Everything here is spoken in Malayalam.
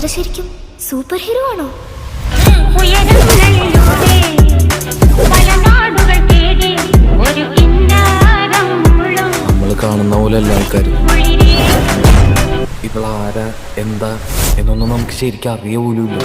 ഇത് ശരിക്കും സൂപ്പർ ഹീറോ ആണോ? പല നാടുകൾ ഒരു കിന്നാരം നമ്മൾ കാണുന്ന പോലെ അല്ല ആൾക്കാർ കുളിരേ ഇവളാരാ എന്താ എന്നൊന്നും നമുക്ക് ശരിക്കും അറിയ പോലും ഇല്ല